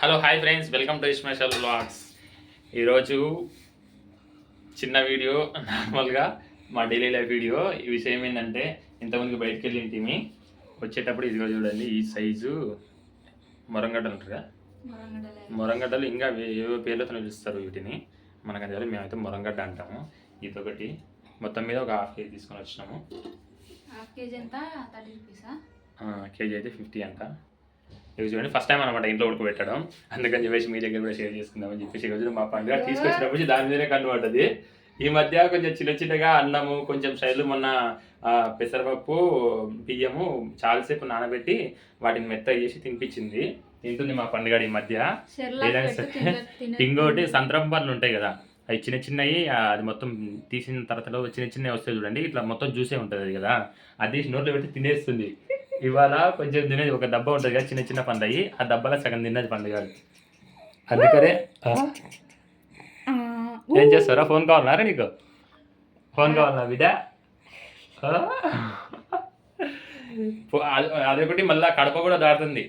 Hello hi friends welcome to special blogs ఈరోజు చిన్న video నార్మల్గా మా డైలీ లైఫ్ వీడియో. ఈ విషయం ఏంటంటే ఇంతమందికి బయటకు వెళ్ళి ఇంటిమి వచ్చేటప్పుడు ఇదిగో చూడండి ఈ సైజు మొరంగడ్డలు అంటారుగా? మొరంగడ్డలు ఇంకా ఏవో పేర్లతో పిలుస్తారు వీటిని. మనకు తెలియదు, మేమైతే మొరంగడ్డ అంటాము. ఇదొకటి. మొత్తం మీద ఒక హాఫ్ కేజీ తీసుకొని వచ్చినాము. హాఫ్ కేజీ ఎంత? ఆ, కేజీ అయితే ఫిఫ్టీ అంట. ఇవి చూడండి. ఫస్ట్ టైం అనమాట ఇంట్లో ఉడకబెట్టడం. అందుకని చెప్పేసి మీ దగ్గర కూడా షేర్ చేసుకుందామని చెప్పేసి ఈ రోజు మా పండుగ తీసుకొచ్చినప్పుడు దాని మీదనే కన్ను పడ్డది. ఈ మధ్య కొంచెం చిన్న చిన్నగా అన్నము కొంచెం శైలు మొన్న పెసరపప్పు బియ్యము చాలాసేపు నానబెట్టి వాటిని మెత్తగా చేసి తినిపించింది. తింటుంది మా పండుగ ఈ మధ్య. ఏదైనా ఇంకోటి సంతరం పండ్లు ఉంటాయి కదా. అవి చిన్న చిన్నవి అది మొత్తం తీసిన తర్వాత చిన్న చిన్నవి వస్తాయి చూడండి. ఇట్లా మొత్తం జ్యూసే ఉంటుంది కదా. అది తీసి నోట్లో పెట్టి తినేస్తుంది. ఇవాళ కొంచెం తినేది ఒక డబ్బా ఉంటుంది కదా చిన్న చిన్న పండు అయ్యి ఆ డబ్బాలో సగం తిన్నది పండుగ అందుకనే ఏం చేస్తారా ఫోన్ కావాలన్నారా నీకు? ఫోన్ కావాలన్నా బిడ్డ? అది- అదొకటి మళ్ళీ కడప కూడా దాడుతుంది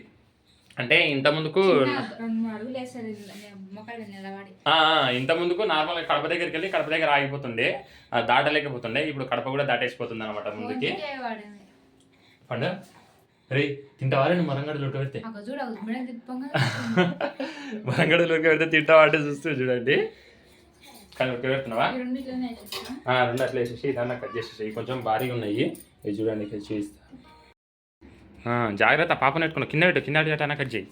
అంటే ఇంత ముందుకు ఇంత ముందుకు నార్మల్ కడప దగ్గరికి వెళ్ళి కడప దగ్గర ఆగిపోతుండే. దాటలేకపోతుండే. ఇప్పుడు కడప కూడా దాటేసిపోతుంది అనమాట ముందుకి పండు. రే తింటావా రెండు మరంగడలు తిప్పంగా మరంగడలు ఉడకబెడితే తింటావా అంటే చూస్తూ చూడండి. కానీ ఉడకబెడుతున్నావా రెండు అట్లా వేసేసి దాన్ని కట్ చేసేసి కొంచెం భారీగా ఉన్నాయి. ఇవి చూడండి ఇక్కడ చూపిస్తా ఆ, జాగ్రత్త పాప నెట్టుకున్నా కింద పెట్టు కింద పెట్టానా కట్ చేయి.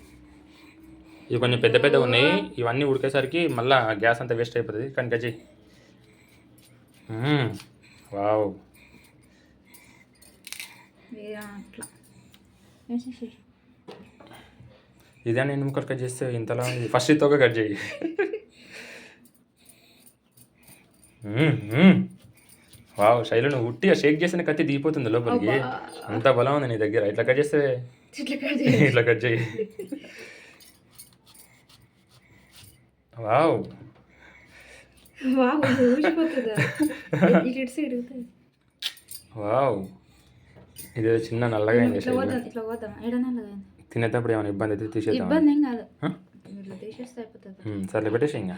ఇవి కొంచెం పెద్ద పెద్ద ఉన్నాయి. ఇవన్నీ ఉడికేసరికి మళ్ళీ గ్యాస్ అంతా వేస్ట్ అయిపోతుంది. కానీ కట్ చేయి. వావ్. ఇదే నేను ముక్కలు కట్ చేస్తే ఇంతలా ఉంది? ఫస్ట్ ఇది కట్ చేయి. వావ్ శైలు నువ్వు ఉట్టిగా షేక్ చేసిన కత్తి దిగిపోతుంది లోపలికి. అంత బలం ఉంది నీ దగ్గర. ఇట్లా కట్ చేస్తే ఇట్లా కట్ చేయి. వావ్. వావ్ ఊసిపోతుందా ఇటు సైడ్ ఇరుగుతుంది వావ్ ఇది చిన్న నల్లగా అయింది ఇట్లా ఇట్లా అయింది? తినేటప్పుడు ఏమైనా ఇబ్బంది అయితే తీసేద్దాం ఇబ్బంది ఏం కాదు? ఇట్లా తీసేస్తే అయిపోతుంది. మ్మ్, సర్లే పెట్టేసి ఇంకా.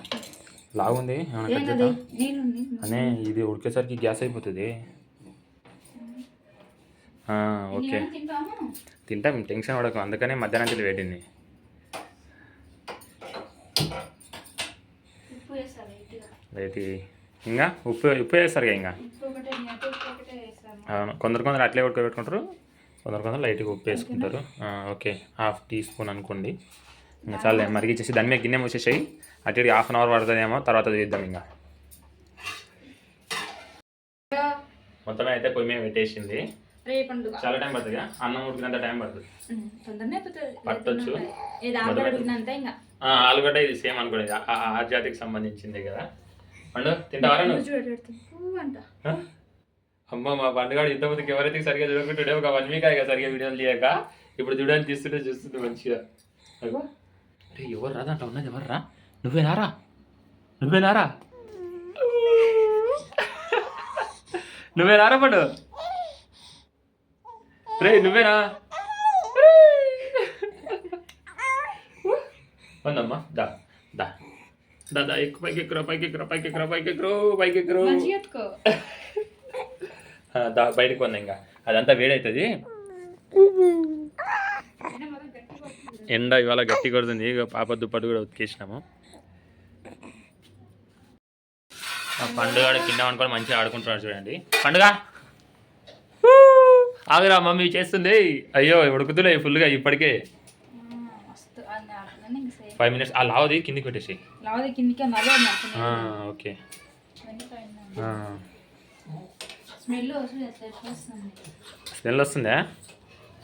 లాగుంది ఏమైనా అనే ఇది ఉడికేసరికి గ్యాస్ అయిపోతుంది. ఆ, ఓకే. తింటాం టెన్షన్ పడకు అందుకనే మధ్యాహ్నం తిని లైట్గా. వేటి ఇంకా? ఉప్పు ఉప్పు వేస్తారు ఇంకా? అవును. కొందరు కొందరు అట్లే ఉడకబెట్టుకుంటారు కొందరు కొందరు లైట్గా ఉప్పు వేసుకుంటారు ఓకే. హాఫ్ టీ స్పూన్ అనుకోండి. ఇంకా చాలే మరిగిచ్చేసి దాని మీద గిన్నె మూసేసాయి. అటు హాఫ్ అన్ అవర్ పడుతుందేమో తర్వాత చేద్దాం ఇంకా. మొత్తం అయితే పొయ్యి మీద పెట్టేసింది. చాలా టైం పడుతుంది? అన్నం ఉడికినంత టైం పడుతుంది. పట్టొచ్చు. ఆలుగడ్డ ఇది సేమ్ అనుకోండి. ఆ- జాతికి సంబంధించింది కదా. పండు తింటావారా నువ్వు? అమ్మ మా పండుగ ఇంతమందికి ఎవరైతే సరిగా చూడకుంటుండే ఒక వన్ వీక్ అయ్యా సరిగా వీడియోలు చేయక ఇప్పుడు చూడడానికి తీస్తుంటే చూస్తుంది మంచిగా. అరే ఎవరు రా దాంట్లో? ఉన్నది ఎవరు రా? నువ్వేనారా నువ్వేనారా నువ్వేనారా పండు? రే. నువ్వేనా వందమ్మా దా దా. దా దా ఎక్కు పైకి ఎక్కురా పైకి ఎక్కురా పైకి ఎక్కురా పైకి ఎక్కురు పైకి ఎక్కురు మంచిగా ఎత్తుకో ఆ, దా బయటకు వంద ఇంకా. అదంతా వేడవుతుంది ఎండ ఇవాళ గట్టి కొడుతుంది. పాప దుప్పటి కూడా ఉతికేసినాము. ఆ పండుగ కింద అనుకొని మంచిగా ఆడుకుంటున్నాడు చూడండి. పండుగ? ఆగురా మమ్మీ చేస్తుంది. అయ్యో ఉడుకుతులే ఫుల్గా ఇప్పటికే. ఫైవ్ మినిట్స్ ఆ లావది కిందికి పెట్టేసి ఓకే. స్మెల్ వస్తుంది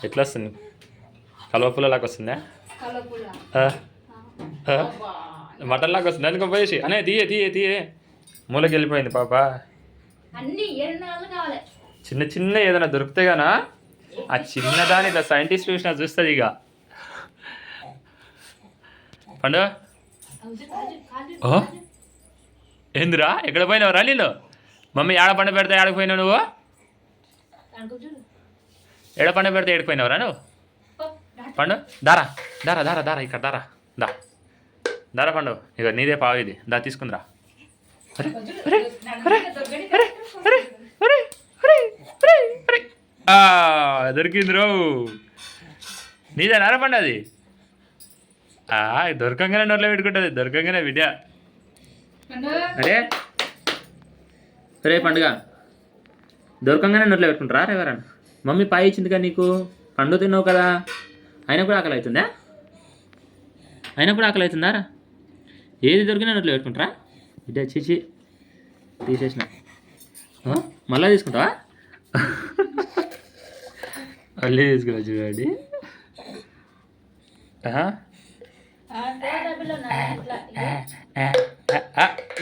ఎట్లా వస్తుంది? కలవపుల్ల లాగా వస్తుందా. మటన్ లాగా వస్తుంది అందుకని పోయేసి. అనే తీయే తీయే తీయే. మూలకి వెళ్ళిపోయింది పాప. చిన్న చిన్న ఏదైనా దొరికితే గానా? ఆ చిన్నదాని ఇట్లా సైంటిస్ట్ చూసినా చూస్తుంది ఇక. పండు. ఏందిరా? ఎక్కడ పోయినావురా నీళ్ళు? మమ్మీ ఏడ పండు పెడితే ఏడకపోయినావు నువ్వు? ఏడ పండు పెడితే ఏడిపోయినావురా నువ్వు? పండు దారా దారా దారా దారా ఇక్కడ దారా దా. దారా పండు ఇక నీదే పావు ఇది దా తీసుకుందిరా. దొరికింది రావు నీదే నారా పండు అది? దొరకంగానే నోట్లో పెట్టుకుంటుంది దొరకంగానే విద్య. అరే రే పండుగ దొరకంగానే నోట్లో పెట్టుకుంటారా రేవరన్ మమ్మీ పాయి ఇచ్చిందిగా నీకు పండు తిన్నావు కదా అయినా కూడా ఆకలి అవుతుందా అయినా కూడా ఆకలి అవుతుందా రా? ఏది దొరికినా నోట్లో పెట్టుకుంటారా? ఇదే చిచి తీసేసిన. మళ్ళీ తీసుకుంటావా? మళ్ళీ తీసుకురా చూడండి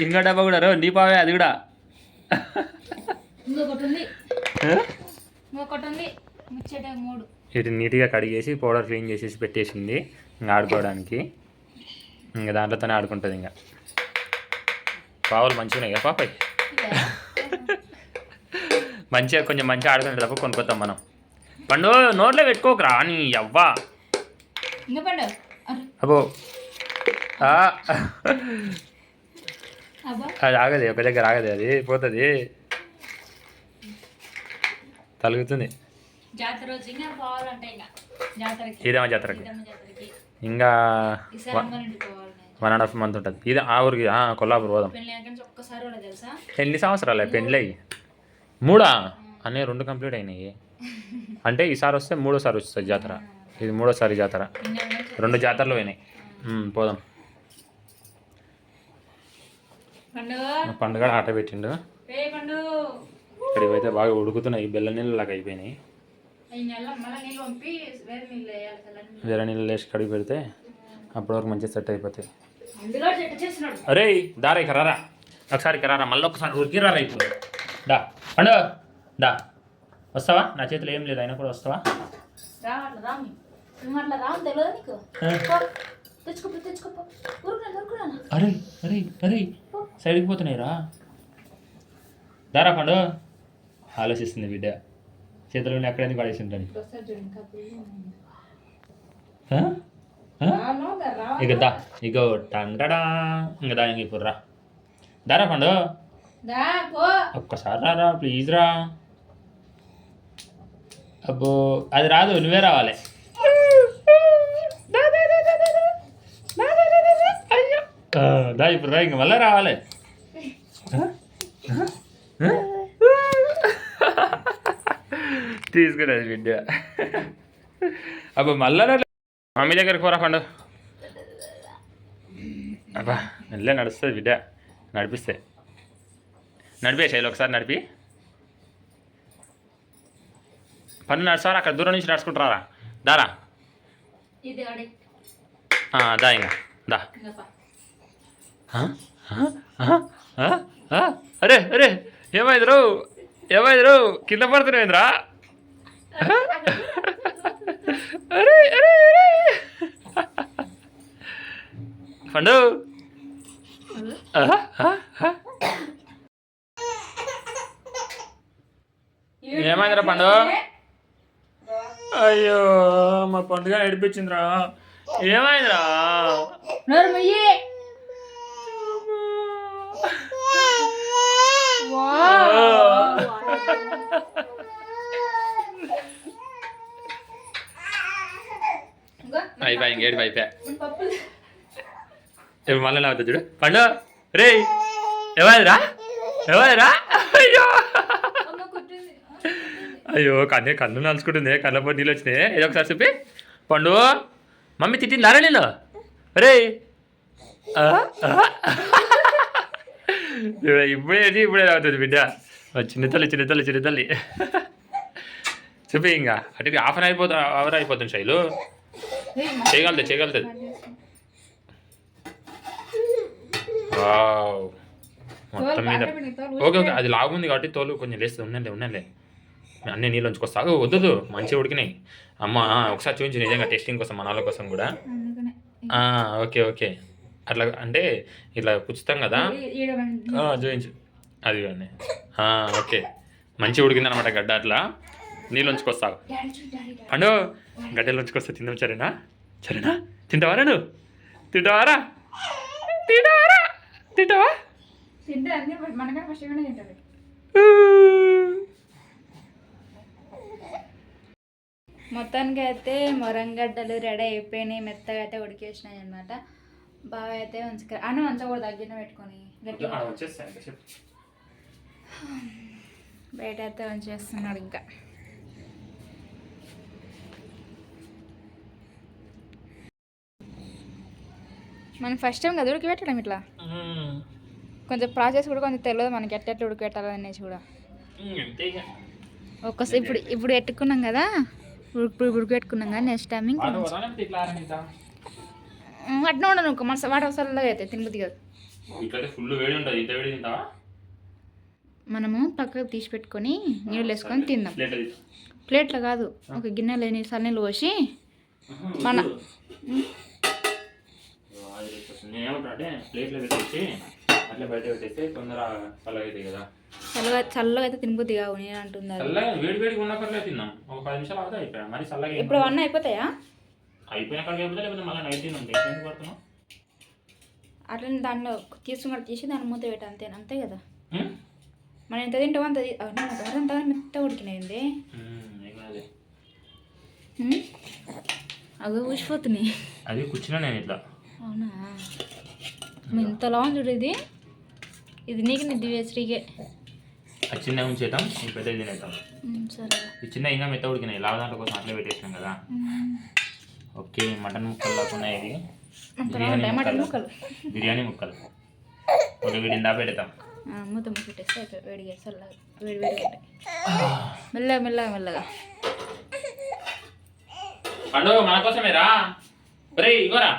ఇంకా డబ్బా కూడా రో నీ పావే అది కూడా. ఇది నీట్గా కడిగేసి పౌడర్ క్లీన్ చేసేసి పెట్టేసింది. ఇంకా ఆడుకోవడానికి. ఇంకా దాంట్లోనే ఆడుకుంటుంది ఇంకా పావులు మంచిగా ఉన్నాయి కదా పాపాయ్ మంచిగా కొంచెం మంచిగా ఆడుకునేటప్పుడు కొనుక్కొస్తాం మనం. పండు నోట్లో పెట్టుకోకరా. నీ అవ్వా అబ్బా. అది ఆగదు ఒక దగ్గర ఆగదు అది పోతుంది. తలుగుతుంది. ఇంకా జాతరకి ఇంకా. వన్ అండ్ హాఫ్ మంత్ ఉంటుంది. ఇది ఆ ఊరికి కొల్లాపూర్ పోదాం. ఎన్ని సంవత్సరాలే పెళ్ళి అయ్యి మూడా? అన్నీ రెండు కంప్లీట్ అయినాయి. అంటే ఈసారి వస్తే మూడోసారి వస్తుంది జాతర. ఇది మూడోసారి జాతర. రెండు జాతరలు పోయినాయి. పోదాం పండు మా పండుగ? ఆట పెట్టిండు. పోతే బాగా ఉడుకుతున్నాయి బెల్ల నీళ్ళు లాగా అయిపోయినాయి. వేరే నీళ్ళు వేసి కడిగి పెడితే అప్పటి వరకు మంచిగా సెట్ అయిపోతాయి. అరే దారా ఇక రారా ఒకసారి ఇక రారా మళ్ళీ ఒకసారి ఉరికి రారా ఇప్పుడు. డా పండు డా వస్తావా? నా చేతిలో ఏం లేదు అయినా కూడా వస్తావా? అరే అరే అరే. సైడ్కి పోతున్నాయిరా దారా పండు. ఆలోచిస్తుంది బిడ్డ. చేతిలో ఎక్కడైనా పడేసి ఉంటాను ఇక దా ఇక టంటడా ఇంక దా ఇంక ఇప్పుడు రా దారా పండు. ఒక్కసారి రారా ప్లీజ్ రా. అబ్బో అది రాదు నువ్వే రావాలి. దా ఇప్పుడు రా ఇంక మళ్ళీ రావాలి తీసుకురాదు బిడ్డ అబ్బా మళ్ళా. మమ్మీ దగ్గరికి పోరా పండు అబ్బా మెల్లే నడుస్తుంది బిడ్డ నడిపిస్తే నడిపే శైలి ఒకసారి నడిపి పన్ను నడుస్తారా అక్కడ దూరం నుంచి నడుచుకుంటారా దారా దా ఇంకా దా? అరే అరే ఏమైంది రో? ఏమైంది కింద పడుతున్నాయిందిరా అరే అరే అరే. పండు. ఏమైందిరా పండు? అయ్యో మా పండుగ నడిపించిందిరా. ఏమైందిరా నోరు మొయ్యి. ఇంకో, అయిపోయి ఇంకేడు అయిపోయా? ఇప్పుడు మళ్ళీ అవుతుంది చూడు. పండు రే ఎవరిరా? ఎవరిరా? అయ్యో. అయ్యో కన్ను కన్ను నలుచుకుంటుంది కళ్ళ పొడి నీళ్ళు వచ్చినాయి. ఏదో ఒకసారి చెప్పి పండు మమ్మీ తిట్టిందారా నేను రే చూడు, ఇప్పుడే అవుతుంది బిడ్డ చిన్న తల్లి చిన్న తల్లి చిన్న తల్లి చెప్పి ఇంకా అటు హాఫ్ అన్ అయిపోతా అవర్ అయిపోతుంది శైలు చేయగలుగుతుంది చేయగలుగుతుంది మొత్తం మీద ఓకే ఓకే అది లాగుంది కాబట్టి తోలు కొంచెం లేస్తుంది ఉన్నలే ఉన్నలే అన్నీ నీళ్ళు ఉంచుకొస్తా వద్దు మంచిగా ఉడికినాయి అమ్మ ఒకసారి చూపించు నిజంగా టెస్టింగ్ కోసం మన వాళ్ళ కోసం కూడా ఓకే ఓకే అట్లా అంటే ఇట్లా పుచ్చుతాం కదా? చూపించు అది కానీ ఆ, ఓకే. మంచిగా ఉడికిందనమాట గడ్డ అట్లా. నీళ్ళు ఉంచుకొస్తావు. పండు గడ్డలు ఉంచుకొస్తా తిందాం సరేనా? సరేనా? తింటావా నువ్వు తింటావారా? తింటావారా? తింటావా? మొత్తానికి అయితే మొరంగడ్డలు రెడీ అయిపోయినాయి మెత్తగా అయితే ఉడికేసినాయి అనమాట బాగా అయితే ఉంచుక అన్నం అంతా కూడా దగ్గర పెట్టుకొని బయట అయితే ఉంచేస్తున్నాడు ఇంకా. మనం ఫస్ట్ టైం కదా ఉడికిపెట్టడం ఇట్లా? కొంచెం ప్రాసెస్ కూడా కొంచెం తెలియదు మనకి ఎట్లా ఉడికిపెట్టాలనేసి కూడా. అంతే ఇక. ఒక్కసారి ఇప్పుడు ఇప్పుడు పెట్టుకున్నాం కదా? ఇప్పుడు ఉడికిపెట్టుకున్నాం కదా నెక్స్ట్ టైం ఇంకా వాడు వదలంటే ఇట్లా ఆరనిద్దాం. అట్లా ఉండను మన వాటర్ వసలగా అయితే తినబుద్ది కదా. ఫుల్ వేడి ఉంటుంది ఇంత వేడి తింటావా? మనము పక్కకు తీసి పెట్టుకొని నీళ్ళు వేసుకొని తిందాం. ప్లేట్లో కాదు ఒక గిన్నెలో నీళ్ళు చల్లనీళ్ళు పోసి మన చల్లగా చల్లగా అయితే తినబుద్ది కావు నేను ఏం ఇప్పుడు అవన్నీ అయిపోతాయా? అయిపోయిన కాడికి అయిపోతే లేకపోతే మళ్ళీ నైట్ తినండి ఎందుకు పడుతున్నావు అట్లనే దానిలో తీసుకుని తీసి దాని మూత పెట్టి అంతే అంతే కదా? మనం ఎంత తింటామో అంత మెత్త ఉడికినాయింది ఉం, ఏం కాదులే. అవి ఊసిపోతున్నాయి. అది కూర్చున్నా నేను ఇట్లా. అవునా? ఇంత లాంగ్ చూడు ఇది. ఇది నీకు నీ దివ్యశ్రీకే అది చిన్న ఈ పెద్ద సరే. ఈ చిన్న ఇంకా మెత్త ఉడికినాయి. లావు దాంట్లో కోసం అట్లే పెట్టేసినాం కదా. ఓకే మటన్ ముక్కలు లాక్కున్నాయి ఇది. బిర్యానీ మటన్ ముక్కలు. బిర్యానీ ముక్కలు. ఒక వీడి దా పెడతాం. మూత పెట్టేస్తే వేడిగా చల్లగా వేడి ఉంటాయి మెల్లగా మెల్లగా మెల్లగా. పండుగ మన కోసమే రా. ఒరే ఇగోరా.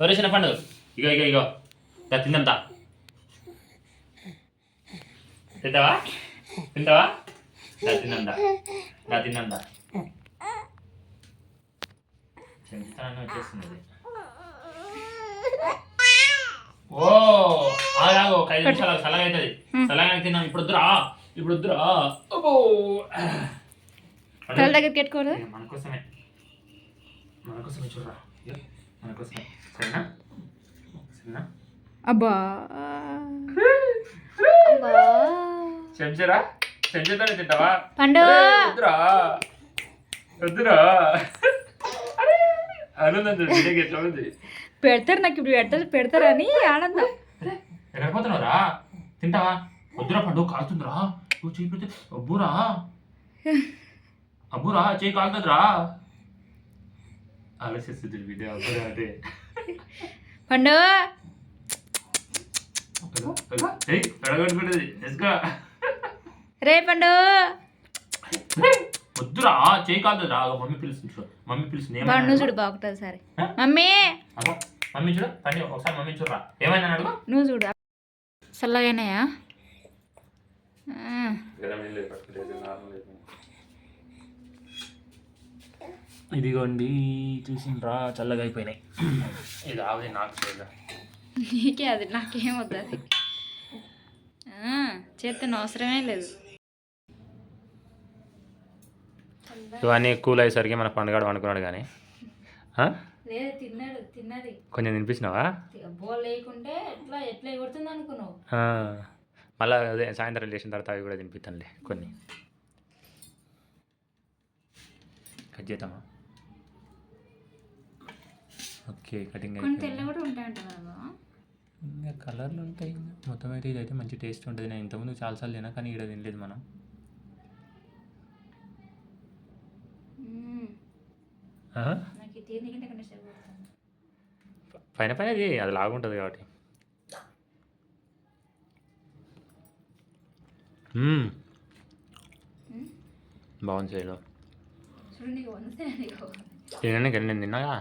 ఒరే చిన్న పండుగ ఇగో ఇగో ఇగో. దా తిందాం దా తింటావా? తింటావా? దా తిందాం దా దా తిందాం దా చెంచుతానని వచ్చేస్తున్నది ఓ ఆగు ఒక ఐదు నిమిషాలు చల్లగా అవుతుంది చల్లగా తిన్నాం ఇప్పుడు వద్దురా ఇప్పుడు వద్దురా అబ్బో. తల దగ్గరికి పెట్టుకోరు మన కోసమే మన కోసమే చూడరా మన కోసమే సరేనా సరేనా అబ్బా చెంచరా చెంచుతానే తింటావా పండు వద్దురా వద్దురా ఆనందం బిడ్డకి ఎట్లా ఉంది? పెడతారు నాకు ఇప్పుడు పెడతారు పెడతారని ఆనందం. అరే, ఎక్కడికి పోతున్నావురా తింటావా? వద్దురా పండు కాలుతుందిరా. నువ్వు చేయి పెడితే అబ్బురా. అబ్బురా చేయి కాలుతుందిరా. ఆలోచిస్తుంది బిడ్డ అబ్బురా పండు. రే పండు. వద్దురా చేయి కాదురా మమ్మీ పిలుస్తుంది మమ్మీ పండు చూడు బాగుంటుంది సరే? మమ్మీ! మమ్మీ చూడు పండి ఒకసారి మమ్మీ చూడరా. ఏమైనా అడుగు? నువ్వు చూడు. చల్లగానాయా ఇదిగోండి చూసిండ్రా చల్లగా అయిపోయినాయి. ఇది ఆవిడ నాకు నీకే అది నాకేం వద్దు అది. ఆ, చేస్తే అవసరమే లేదు. ఇవన్నీ కూల్ అయ్యేసరికి మన పండుగ అనుకున్నాడు కానీ. కొంచెం తినిపించినావా? అనుకున్నావు? మళ్ళీ అదే సాయంత్రం చేసిన తర్వాత అవి కూడా తినిపిస్తానులే కొన్ని. కట్ చేద్దామా? ఓకే కటింగ్ ఇంకా కలర్లు ఉంటాయి. మొత్తం అయితే ఇదైతే మంచి టేస్ట్ ఉంటుంది. నేను ఇంతకుముందు చాలాసార్లు తినా కానీ ఇక్కడ తినలేదు మనం మ్మ్. ఆ? నాకు ఇది తినకంటే కంటే సేపు పడుతుంది. పైన పైన అది అది లాగుంటుంది కాబట్టి. బాగుంది సైడ్ తినడానికి వెళ్ళి నేను తిన్నాగా?